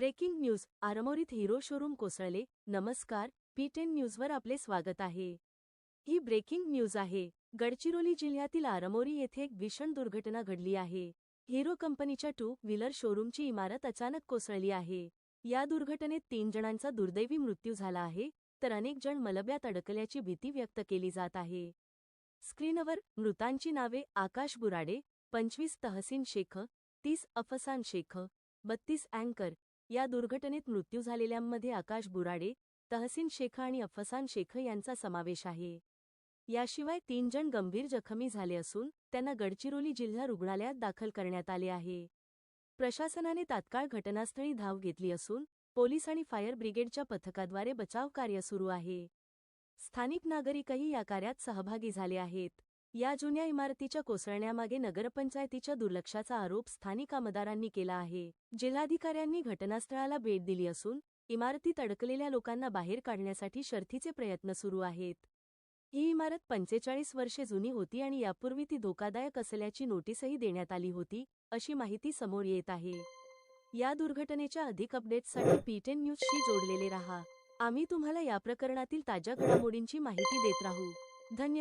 Breaking news आरमोरीत hero showroom कोसळले. नमस्कार पी टेन न्यूजवर आपले स्वागत आहे. ही ब्रेकिंग न्यूज आहे. गडचिरोली जिल्ह्यातील आरमोरी येथे एक भीषण दुर्घटना घडली आहे. हिरो कंपनीच्या टू व्हीलर शोरूमची इमारत अचानक कोसळली आहे. या दुर्घटनेत तीन जणांचा दुर्दैवी मृत्यू झाला आहे तर अनेक जण मलब्यात अडकल्याची भीती व्यक्त केली जात आहे. स्क्रीनवर मृतांची नावे आकाश बुराडे पंचवीस तहसीन शेख तीस अफसान शेख बत्तीस अँकर या दुर्घटनेत मृत्यू झालेल्यांमध्ये आकाश बुराडे तहसीन शेख आणि अफसान शेख यांचा समावेश आहे. याशिवाय तीन जण गंभीर जखमी झाले असून त्यांना गडचिरोली जिल्हा रुग्णालयात दाखल करण्यात आले आहे. प्रशासनाने तात्काळ घटनास्थळी धाव घेतली असून पोलीस आणि फायर ब्रिगेडच्या पथकाद्वारे बचाव कार्य सुरू आहे. स्थानिक नागरिकही या कार्यात सहभागी झाले आहेत. या जुन्या इमारतीच्या कोसळण्यामागे नगरपंचायतीच्या दुर्लक्षाचा आरोप स्थानिक आमदारांनी केला आहे. जिल्हाधिकाऱ्यांनी घटनास्थळाला भेट दिली असून इमारतीत अडकलेल्या लोकांना बाहेर काढण्यासाठी शर्थीचे प्रयत्न सुरू आहेत. ही इमारत पंचेचाळीस वर्षे जुनी होती आणि यापूर्वी ती धोकादायक असल्याची नोटीसही देण्यात आली होती अशी माहिती समोर येत आहे. या दुर्घटनेच्या अधिक अपडेट्ससाठी पीटेन न्यूजशी जोडलेले रहा. आम्ही तुम्हाला या प्रकरणातील ताज्या घडामोडींची माहिती देत राहू. धन्यवाद